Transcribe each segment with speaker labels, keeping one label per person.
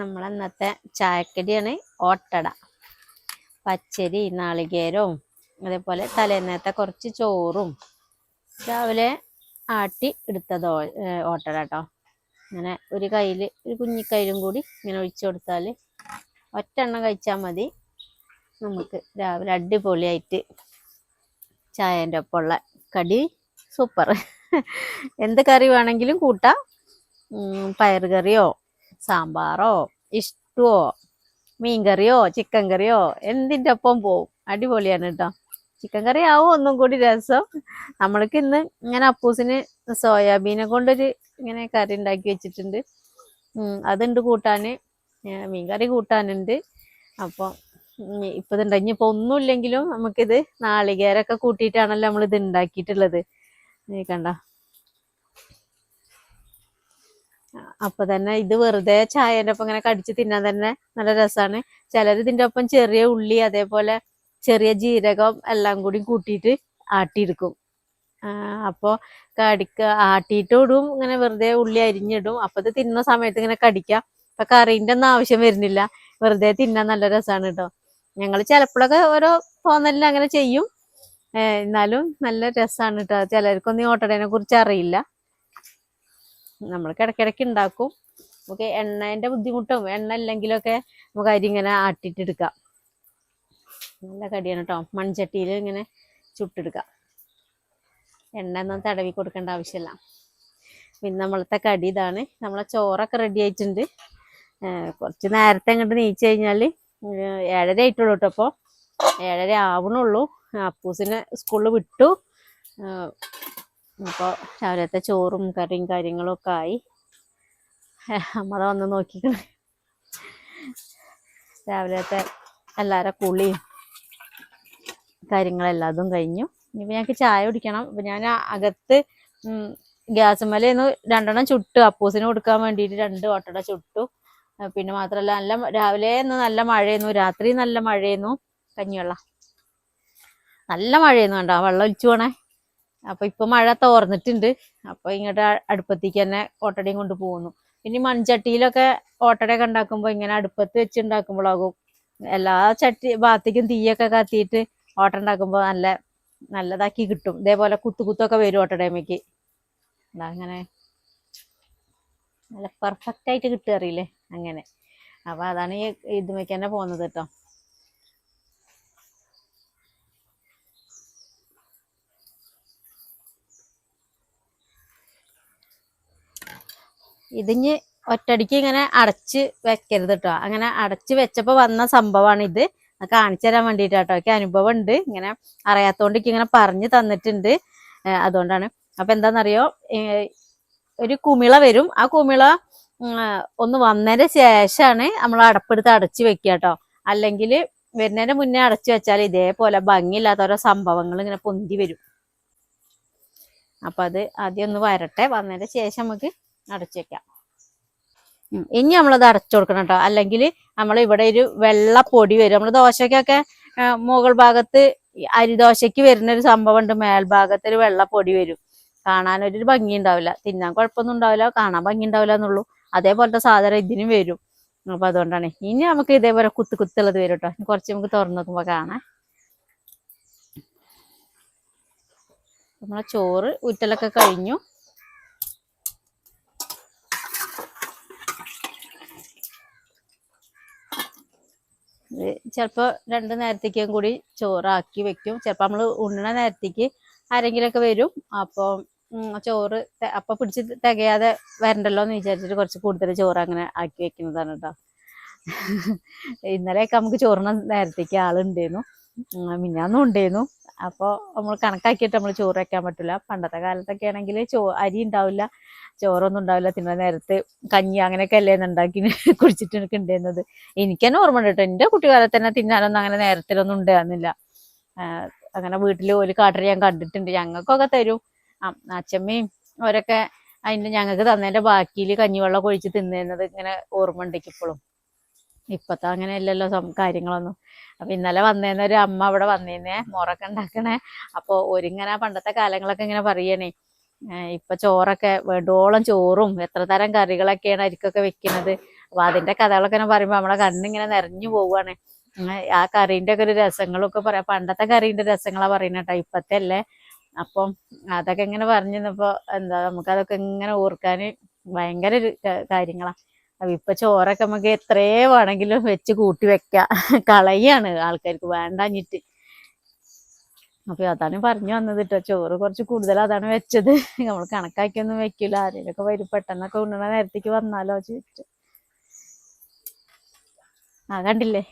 Speaker 1: നമ്മളന്നത്തെ ചായക്കടിയാണ് ഓട്ടട. പച്ചരി നാളികേരവും അതേപോലെ തലേന്നത്തെ കുറച്ച് ചോറും. രാവിലെ ആട്ടി എടുത്തത് ഓട്ടട കേട്ടോ ഇങ്ങനെ ഒരു കയ്യിൽ ഒരു കുഞ്ഞിക്കൈലും കൂടി ഇങ്ങനെ ഒഴിച്ചു കൊടുത്താൽ ഒറ്റെണ്ണം കഴിച്ചാൽ മതി. നമുക്ക് രാവിലെ അടിപൊളിയായിട്ട് ചായന്റെ ഒപ്പമുള്ള കടി സൂപ്പർ. എന്ത് കറി വേണമെങ്കിലും കൂട്ടാം. പയർ കറിയോ സാമ്പാറോ മീൻ കറിയോ ചിക്കൻ കറിയോ എന്തിന്റെ ഒപ്പം പോവും? അടിപൊളിയാണ് കേട്ടോ ചിക്കൻ കറി ആവും ഒന്നും കൂടി രസം. നമ്മൾക്ക് ഇന്ന് ഇങ്ങനെ അപ്പൂസിന് സോയാബീനെ കൊണ്ടൊരു ഇങ്ങനെ കറി ഉണ്ടാക്കി വെച്ചിട്ടുണ്ട്. അതുണ്ട് കൂട്ടാൻ മീൻകറി മീൻ കറി കൂട്ടാനുണ്ട് അപ്പോൾ ഇപ്പം ഇതുണ്ട്. ഇനിയിപ്പോൾ ഒന്നുമില്ലെങ്കിലും നമുക്കിത് നാളികേരൊക്കെ കൂട്ടിയിട്ടാണല്ലോ നമ്മൾ ഇത് ഉണ്ടാക്കിയിട്ടുള്ളത് കണ്ട? അപ്പൊ തന്നെ ഇത് വെറുതെ ചായന്റെ ഒപ്പം ഇങ്ങനെ കടിച്ച് തിന്നാൻ തന്നെ നല്ല രസമാണ് ചിലർ ഇതിന്റെ ഒപ്പം ചെറിയ ഉള്ളി അതേപോലെ ചെറിയ ജീരകം എല്ലാം കൂടി കൂട്ടിയിട്ട് ആട്ടിയെടുക്കും. അപ്പൊ കടിക്ക ആട്ടിയിട്ട് ഇടും ഇങ്ങനെ വെറുതെ ഉള്ളി അരിഞ്ഞിടും. അപ്പൊ ഇത് തിന്നുന്ന സമയത്ത് ഇങ്ങനെ കടിക്കാം. ഇപ്പൊ കറീന്റെ ഒന്നും ആവശ്യം വരുന്നില്ല. വെറുതെ തിന്നാൻ നല്ല രസമാണ് കേട്ടോ ഞങ്ങൾ ചിലപ്പോഴൊക്കെ ഓരോ തോന്നലിൽ അങ്ങനെ ചെയ്യും എന്നാലും നല്ല രസമാണ് കേട്ടോ ചിലർക്കൊന്നും ഈ ഓട്ടടേനെ കുറിച്ച് അറിയില്ല. നമ്മൾ ഇടയ്ക്കിടയ്ക്ക് ഉണ്ടാക്കും നമുക്ക് എണ്ണേന്റെ ബുദ്ധിമുട്ടും എണ്ണ ഇല്ലെങ്കിലൊക്കെ നമുക്ക് അരി ഇങ്ങനെ ആട്ടിട്ടെടുക്കാം നല്ല കടിയാണ് കേട്ടോ മൺചട്ടിയിൽ ഇങ്ങനെ ചുട്ടെടുക്കാം. എണ്ണ ഒന്നും തടവി കൊടുക്കേണ്ട ആവശ്യമില്ല പിന്നെ നമ്മളത്തെ കടി ഇതാണ്. നമ്മളെ ചോറൊക്കെ റെഡി ആയിട്ടുണ്ട്. കുറച്ച് നേരത്തെ അങ്ങോട്ട് നീച്ച് കഴിഞ്ഞാൽ ഏഴര ആയിട്ടുള്ളൂ കേട്ടോ അപ്പോൾ ഏഴര ആവണുള്ളൂ. അപ്പൂസിനെ സ്കൂളിൽ വിട്ടു. അപ്പോൾ രാവിലത്തെ ചോറും കറിയും കാര്യങ്ങളും ഒക്കെ ആയി. അമ്മ വന്ന് നോക്കിക്കണ. രാവിലത്തെ എല്ലാവരുടെ കുളിയും കാര്യങ്ങളെല്ലാതും കഴിഞ്ഞു. ഇനിയിപ്പോൾ ഞങ്ങൾക്ക് ചായ കുടിക്കണം. അപ്പം ഞാൻ അകത്ത് ഗ്യാസ് മേലേന്ന് രണ്ടെണ്ണം ചുട്ടു. അപ്പൂസിന് കൊടുക്കാൻ വേണ്ടിയിട്ട് രണ്ട് ഓട്ടട ചുട്ടു. പിന്നെ മാത്രമല്ല നല്ല രാവിലെ നല്ല മഴയായിരുന്നു. രാത്രി നല്ല മഴയായിരുന്നു. കഞ്ഞിവെള്ളം. നല്ല മഴയായിരുന്നു കണ്ടോ? വെള്ളം ഒലിച്ചു പോണേ. അപ്പൊ ഇപ്പൊ മഴ തോർന്നിട്ടുണ്ട്. അപ്പൊ ഇങ്ങോട്ട് അടുപ്പത്തേക്ക് തന്നെ ഓട്ടടയും കൊണ്ട് പോകുന്നു. പിന്നെ മൺചട്ടിയിലൊക്കെ ഓട്ടടയൊക്കെ ഉണ്ടാക്കുമ്പോ ഇങ്ങനെ അടുപ്പത്ത് വെച്ച് ഉണ്ടാക്കുമ്പോഴാകും എല്ലാ ചട്ടി ഭാഗത്തേക്കും തീയൊക്കെ കത്തിയിട്ട് ഓട്ട ഉണ്ടാക്കുമ്പോ നല്ല നല്ലതാക്കി കിട്ടും. ഇതേപോലെ കുത്തു കുത്തൊക്കെ വരും ഓട്ടടയമ്മയ്ക്ക് അങ്ങനെ നല്ല പെർഫെക്റ്റ് ആയിട്ട് കിട്ടുക അറിയില്ലേ? അങ്ങനെ. അപ്പൊ അതാണ് ഈ ഇതുമേക്ക് തന്നെ പോകുന്നത് കേട്ടോ. ഇതിഞ്ഞ് ഒറ്റടിക്ക് ഇങ്ങനെ അടച്ച് വെക്കരുത് കേട്ടോ അങ്ങനെ അടച്ച് വെച്ചപ്പോ വന്ന സംഭവമാണ് ഇത് കാണിച്ചു തരാൻ വേണ്ടിയിട്ട് കേട്ടോ എനിക്ക് അനുഭവം ഉണ്ട് ഇങ്ങനെ അറിയാത്തോണ്ട് ഇങ്ങനെ പറഞ്ഞു തന്നിട്ടുണ്ട്. അതുകൊണ്ടാണ്. അപ്പൊ എന്താണെന്നറിയോ ഒരു കുമിള വരും. ആ കുമിള ഒന്ന് വന്നതിന് ശേഷമാണ് നമ്മൾ അടപ്പെടുത്ത് അടച്ചു വെക്കുക കേട്ടോ അല്ലെങ്കിൽ വരുന്നതിന് മുന്നേ അടച്ചു വെച്ചാൽ ഇതേപോലെ ഭംഗിയില്ലാത്ത ഓരോ സംഭവങ്ങൾ ഇങ്ങനെ പൊന്തി വരും. അപ്പൊ അത് ആദ്യം ഒന്ന് വരട്ടെ. വന്നതിന് ശേഷം നമുക്ക് അടച്ചു വെക്കാം. ഇനി നമ്മളത് അടച്ചു കൊടുക്കണം കേട്ടോ. അല്ലെങ്കിൽ നമ്മൾ ഇവിടെ ഒരു വെള്ള പൊടി വരും. നമ്മൾ ദോശക്കൊക്കെ മുകൾ ഭാഗത്ത് അരി അരിദോശയ്ക്ക് വരുന്ന ഒരു സംഭവം ഉണ്ട് മേൽഭാഗത്ത് ഒരു വെള്ള പൊടി വരും. കാണാനൊരു ഭംഗി ഉണ്ടാവില്ല. തിന്നാൻ കുഴപ്പമൊന്നും ഉണ്ടാവില്ല. കാണാൻ ഭംഗി ഉണ്ടാവില്ല എന്നുള്ളൂ. അതേപോലത്തെ സാധനം ഇതിനും വരും. അപ്പൊ അതുകൊണ്ടാണ്. ഇനി നമുക്ക് ഇതേപോലെ കുത്ത് കുത്തുള്ളത് വരും കേട്ടോ. കുറച്ച് നമുക്ക് തുറന്നു നോക്കുമ്പോ കാണാം. നമ്മളെ ചോറ് ഉറ്റലൊക്കെ കഴിഞ്ഞു. ചിലപ്പോൾ രണ്ട് നേരത്തേക്കും കൂടി ചോറാക്കി വെക്കും. ചിലപ്പോൾ നമ്മൾ ഉണ്ണണ നേരത്തേക്ക് ആരെങ്കിലുമൊക്കെ വരും. അപ്പോൾ ചോറ് അപ്പൊ പിടിച്ച് തികയാതെ വരണ്ടല്ലോ എന്ന് വിചാരിച്ചിട്ട് കുറച്ച് കൂടുതൽ ചോറ് അങ്ങനെ ആക്കി വെക്കുന്നതാണ് കേട്ടോ ഇന്നലെയൊക്കെ നമുക്ക് ചോറിന് നേരത്തേക്ക് ആളുണ്ടായിരുന്നു. ഉം, മിഞ്ഞാന്നും ഉണ്ടായിരുന്നു. അപ്പോൾ നമ്മൾ കണക്കാക്കിയിട്ട് നമ്മൾ ചോറ് വയ്ക്കാൻ പറ്റില്ല പണ്ടത്തെ കാലത്തൊക്കെ ആണെങ്കിൽ ചോ അരി ഉണ്ടാവില്ല ചോറൊന്നും ഉണ്ടാവില്ല. തിന്ന നേരത്ത് കഞ്ഞി അങ്ങനെയൊക്കെ അല്ലേ ഉണ്ടാക്കി കുടിച്ചിട്ട് എനിക്ക് ഉണ്ടായിരുന്നത്. എനിക്ക് തന്നെ ഓർമ്മ ഉണ്ട് കേട്ടോ. എന്റെ കുട്ടിക്കാലത്ത് തന്നെ തിന്നാനൊന്നും അങ്ങനെ നേരത്തിലൊന്നും ഉണ്ടായിരുന്നില്ല. അങ്ങനെ വീട്ടിൽ ഒരു കാട്ടറി ഞാൻ കണ്ടിട്ടുണ്ട്. ഞങ്ങൾക്കൊക്കെ തരും. അച്ഛമ്മയും അവരൊക്കെ അതിന്റെ ഞങ്ങൾക്ക് തന്നതിന്റെ ബാക്കിയിൽ കഞ്ഞിവെള്ളം ഒഴിച്ച് തിന്നിരുന്നത് ഇങ്ങനെ ഓർമ്മ ഉണ്ടെങ്കിൽ ഇപ്പോഴും ഇപ്പത്തെ സം കാര്യങ്ങളൊന്നും. അപ്പൊ ഇന്നലെ വന്നേന്ന് ഒരു അമ്മ അവിടെ വന്നേന്നേ മുറൊക്കെ ഉണ്ടാക്കണേ. അപ്പൊ ഒരിങ്ങനെ പണ്ടത്തെ കാലങ്ങളൊക്കെ ഇങ്ങനെ പറയണേ ഇപ്പൊ ചോറൊക്കെ വേണ്ടോളം ചോറും എത്ര തരം കറികളൊക്കെയാണ് അരിക്കൊക്കെ വെക്കുന്നത് അപ്പൊ അതിന്റെ കഥകളൊക്കെ ഇങ്ങനെ പറയുമ്പോ നമ്മളെ കണ്ണിങ്ങനെ നിറഞ്ഞു പോവാണ്. ആ കറീന്റെ ഒക്കെ ഒരു രസങ്ങളൊക്കെ പറയാം പണ്ടത്തെ കറീന്റെ രസങ്ങളാ പറയുന്ന കേട്ടോ ഇപ്പത്തെ അല്ലേ? അപ്പം അതൊക്കെ ഇങ്ങനെ പറഞ്ഞപ്പോ എന്താ നമുക്കതൊക്കെ ഇങ്ങനെ ഓർക്കാന് ഭയങ്കര ഒരു കാര്യങ്ങളാ. ഇപ്പൊ ചോറൊക്കെ നമുക്ക് എത്രേ വേണമെങ്കിലും വെച്ച് കൂട്ടി വെക്കാം. കളയാണ് ആൾക്കാർക്ക് വേണ്ടഞ്ഞിട്ട്. അപ്പൊ അതാണ് പറഞ്ഞു വന്നത് കേട്ടോ ചോറ് കുറച്ച് കൂടുതൽ അതാണ് വെച്ചത്. നമ്മൾ കണക്കാക്കിയൊന്നും വെക്കില്ല ആരെങ്കിലൊക്കെ വരും പെട്ടെന്നൊക്കെ ഉണ്ണണ നേരത്തേക്ക് വന്നാലോ ചോദിച്ചു. ആ കണ്ടില്ലേ?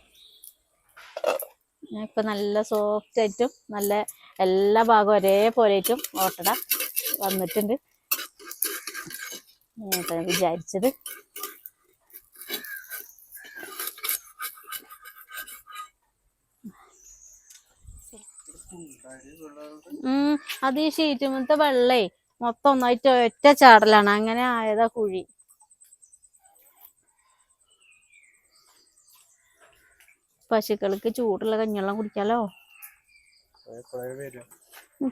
Speaker 1: ഇപ്പൊ നല്ല സോഫ്റ്റ് ആയിട്ടും നല്ല എല്ലാ ഭാഗവും ഒരേപോലെയായിട്ടും ഓട്ടട വന്നിട്ടുണ്ട്. വിചാരിച്ചത് ഉം അത് ഈ ഷീറ്റുമത്തെ വെള്ളേ മൊത്തം ഒന്നായിട്ട് ഒറ്റ ചാടലാണ്. അങ്ങനെ ആയതാ കുഴി. പശുക്കൾക്ക് ചൂടുള്ള കഞ്ഞിവെള്ളം കുടിക്കാലോ?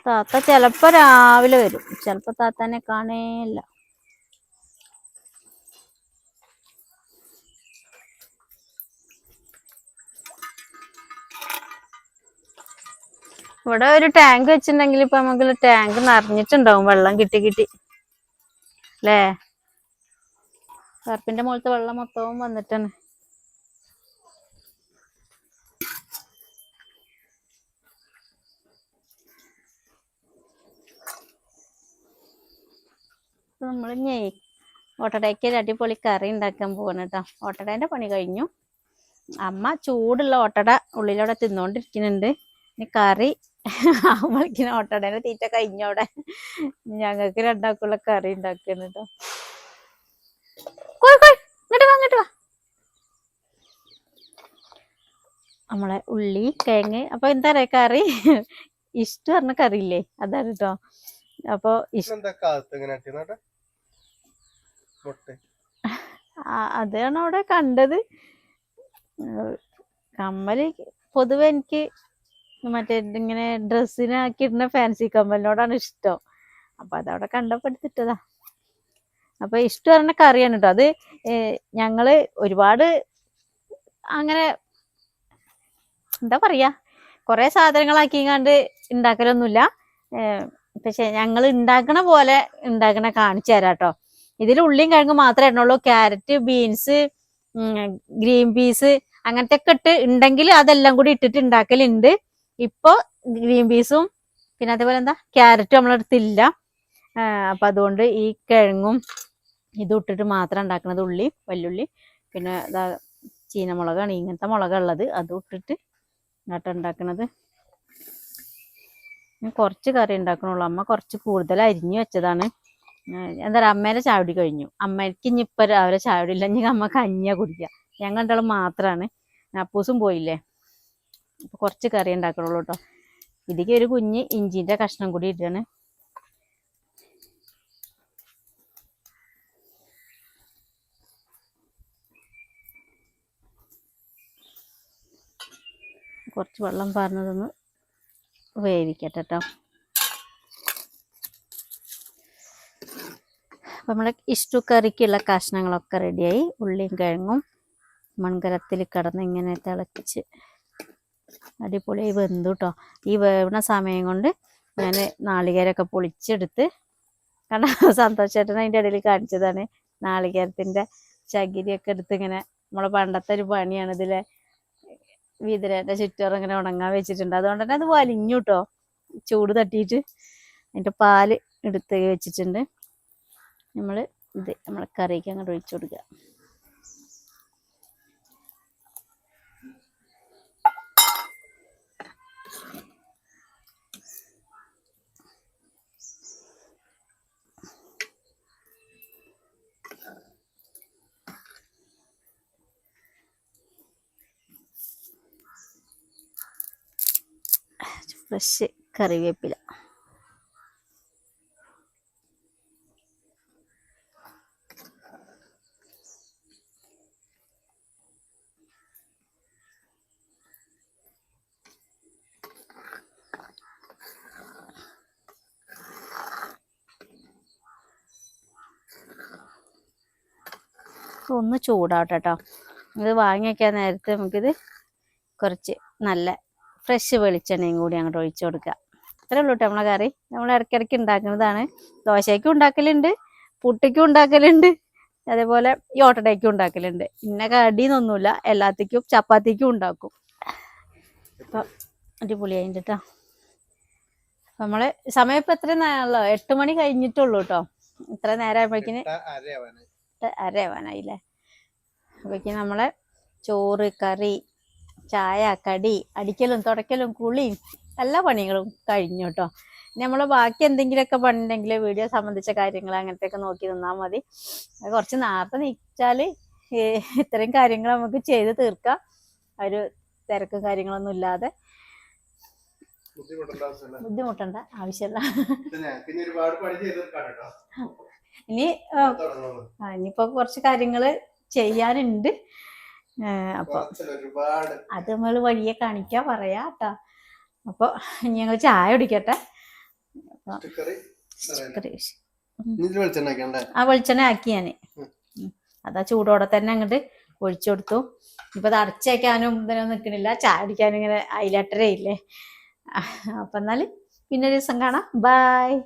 Speaker 1: താത്ത ചെലപ്പോ രാവിലെ വരും. ചെലപ്പോ താത്തനെ കാണേയില്ല. ഇവിടെ ഒരു ടാങ്ക് വെച്ചിട്ടുണ്ടെങ്കിൽ ഇപ്പൊ നമുക്ക് ടാങ്ക് നിറഞ്ഞിട്ടുണ്ടാവും. വെള്ളം കിട്ടി കിട്ടി. അല്ലേ? കറുപ്പിന്റെ മുകളിലത്തെ വെള്ളം മൊത്തവും വന്നിട്ടാണ്. നമ്മൾ ഞെയ് ഓട്ടടയ്ക്ക് ഒരു അടിപൊളി കറി ഉണ്ടാക്കാൻ പോകണം കേട്ടോ. ഓട്ടടേന്റെ പണി കഴിഞ്ഞു. അമ്മ ചൂടുള്ള ഓട്ടട ഉള്ളിലൂടെ തിന്നോണ്ടിരിക്കുന്നുണ്ട്. ഇനി കറി ആവുമ്പോഴേക്കിനും ഓട്ടടേനെ തീറ്റ കഴിഞ്ഞോടെ ഞങ്ങൾക്ക് രണ്ടാക്കുള്ള കറി ഉണ്ടാക്കണം കേട്ടോ ഇങ്ങോട്ട് വാ ഇങ്ങോട്ട് വാ. നമ്മളെ ഉള്ളി കിഴങ്ങ് അപ്പൊ എന്താ പറയാ കറി? ഇഷ്ടം പറഞ്ഞ കറിയില്ലേ? അതാണ് കേട്ടോ അപ്പൊ അതാണ് അവിടെ കണ്ടത്. കമ്മൽ പൊതുവെ എനിക്ക് മറ്റേ ഇങ്ങനെ ഡ്രസ്സിനാക്കി ഇടുന്ന ഫാൻസി കമ്മലിനോടാണ് ഇഷ്ടം. അപ്പൊ അതവിടെ കണ്ടപ്പോൾ അപ്പൊ ഇഷ്ടം പറഞ്ഞ കറിയാണ് കേട്ടോ അത് ഞങ്ങൾ ഒരുപാട് അങ്ങനെ എന്താ പറയാ കുറെ സാധനങ്ങളാക്കിങ്ങാണ്ട് ഉണ്ടാക്കലൊന്നുമില്ല പക്ഷെ ഞങ്ങൾ ഉണ്ടാക്കണ പോലെ ഉണ്ടാക്കണ കാണിച്ചു തരാം കേട്ടോ ഇതിൽ ഉള്ളിയും കിഴങ്ങ് മാത്രമേ ഇടണുള്ളൂ. ക്യാരറ്റ് ബീൻസ് ഗ്രീൻ പീസ് അങ്ങനത്തെ ഒക്കെ ഇട്ട് ഉണ്ടെങ്കിൽ അതെല്ലാം കൂടി ഇട്ടിട്ട് ഉണ്ടാക്കലുണ്ട് ഇപ്പൊ ഗ്രീൻ പീസും പിന്നെ അതേപോലെ എന്താ ക്യാരറ്റും നമ്മളെടുത്തില്ല. അപ്പം അതുകൊണ്ട് ഈ കിഴങ്ങും ഇതും ഇട്ടിട്ട് മാത്രം ഉണ്ടാക്കുന്നത് ഉള്ളി വല്ലുള്ളി പിന്നെ ഇതാ ചീനമുളകാണ് ഇങ്ങനത്തെ മുളകുള്ളത് അതും ഇട്ടിട്ട് ഇങ്ങോട്ട് ഉണ്ടാക്കുന്നത് കുറച്ച് കറി ഉണ്ടാക്കണുള്ളൂ. അമ്മ കുറച്ച് കൂടുതൽ അരിഞ്ഞു വെച്ചതാണ്. എന്താ പറയുക അമ്മേനെ ചാവടി കഴിഞ്ഞു. അമ്മയ്ക്ക് ഇനി ഇപ്പം രാവിലെ ചാവടി ഇല്ല. അമ്മ കഞ്ഞിയാ കുടിക്കുക ഞങ്ങൾ രണ്ടാളും മാത്രമാണ് അപ്പൂസും പോയില്ലേ? അപ്പൊ കുറച്ച് കറി ഉണ്ടാക്കണുള്ളൂ കേട്ടോ. ഇതിക്ക് ഒരു കുഞ്ഞ് ഇഞ്ചിന്റെ കഷ്ണം കൂടി ഇട്ടാണ് കുറച്ച് വെള്ളം പാർന്നതൊന്ന് വേവിക്കട്ടെ കേട്ടോ. അപ്പം നമ്മളെ ഇഷ്ടു കറിക്കുള്ള കഷ്ണങ്ങളൊക്കെ റെഡിയായി ഉള്ളിയും കിഴങ്ങും മൺകലത്തിൽ കിടന്ന് ഇങ്ങനെ തിളച്ച് അടിപൊളിയായി വെന്തു കേട്ടോ ഈ വേവണ സമയം കൊണ്ട് ഞാൻ നാളികേരമൊക്കെ പൊളിച്ചെടുത്ത് കാരണം സന്തോഷേട്ടൻ അതിന്റെ ഇടയിൽ കാണിച്ചതാണ് നാളികേരത്തിന്റെ ചകിരിയൊക്കെ എടുത്ത് ഇങ്ങനെ നമ്മളെ പണ്ടത്തെ ഒരു പണിയാണ് ഇതിലെ വീതിരേന്റെ ചുറ്റോറം ഇങ്ങനെ ഉണങ്ങാൻ വെച്ചിട്ടുണ്ട്. അതുകൊണ്ട് തന്നെ അത് വലിഞ്ഞു കേട്ടോ ചൂട് തട്ടിയിട്ട് അതിന്റെ പാൽ എടുത്ത് വെച്ചിട്ടുണ്ട്. നമ്മൾ ഇത് നമ്മളെ കറിക്ക് അങ്ങോട്ട് ഒഴിച്ചു കൊടുക്കുക ഫ്രഷ് കറിവേപ്പില. ഒന്ന് ചൂടാവട്ടെ കേട്ടോ ഇത് വാങ്ങിക്കാൻ നേരത്തെ നമുക്കിത് കുറച്ച് നല്ല ഫ്രഷ് വെളിച്ചെണ്ണയും കൂടി അങ്ങോട്ട് ഒഴിച്ചു കൊടുക്കുക. ഇത്രേ ഉള്ളൂ കേട്ടോ നമ്മളെ കറി. നമ്മൾ ഇടയ്ക്കിടയ്ക്ക് ഉണ്ടാക്കുന്നതാണ്. ദോശയ്ക്കും ഉണ്ടാക്കലുണ്ട് പുട്ടിക്കും ഉണ്ടാക്കലുണ്ട് അതേപോലെ ഈ ഓട്ടടയ്ക്കും ഉണ്ടാക്കലുണ്ട്. ഇന്ന കടിന്നൊന്നുമില്ല എല്ലാത്തിക്കും ചപ്പാത്തിക്കും ഉണ്ടാക്കും. അപ്പം അടിപൊളിയായിട്ട് കേട്ടോ നമ്മൾ സമയം ഇപ്പൊ എത്ര നേരമല്ലോ എട്ട് മണി കഴിഞ്ഞിട്ടുള്ളൂ കേട്ടോ ഇത്ര നേരം ആകുമ്പോഴേക്കിന്
Speaker 2: എട്ട് അരയാവാനായി.
Speaker 1: അരയാവാനായില്ലേ? അപ്പോഴേക്കും നമ്മളെ ചോറ് കറി ചായ കടി അടിക്കലും തുടക്കലും കുളിയും എല്ലാ പണികളും കഴിഞ്ഞു കേട്ടോ നമ്മൾ ബാക്കി എന്തെങ്കിലുമൊക്കെ പണിയുണ്ടെങ്കിൽ വീഡിയോ സംബന്ധിച്ച കാര്യങ്ങൾ അങ്ങനത്തെയൊക്കെ നോക്കി നിന്നാൽ മതി. കുറച്ച് നേരത്തെ നീച്ചാൽ ഇത്രയും കാര്യങ്ങൾ നമുക്ക് ചെയ്ത് തീർക്കാം. ഒരു തിരക്കും കാര്യങ്ങളൊന്നും ഇല്ലാതെ. ബുദ്ധിമുട്ടണ്ട ആവശ്യമില്ല.
Speaker 2: ഇനി
Speaker 1: ഇനിയിപ്പോ കുറച്ച് കാര്യങ്ങൾ ചെയ്യാനുണ്ട്. അപ്പൊ അത് നമ്മൾ വഴിയെ കാണിക്കാ പറയാ കേട്ടോ അപ്പൊ ഞങ്ങൾ ചായ കുടിക്കട്ടെ. ആ വെളിച്ചെണ്ണ ആക്കി ഞാൻ. അതാ ചൂടോടെ തന്നെ അങ്ങോട്ട് ഒഴിച്ചു കൊടുത്തു. ഇപ്പൊ അത് അടച്ചേക്കാനും ഇതിനൊന്നും നിക്കണില്ല. ചായ കുടിക്കാനും ഇങ്ങനെ അയിലട്ടരയില്ലേ അപ്പൊ എന്നാൽ പിന്നെ ഒരു ദിവസം കാണാം. ബായ്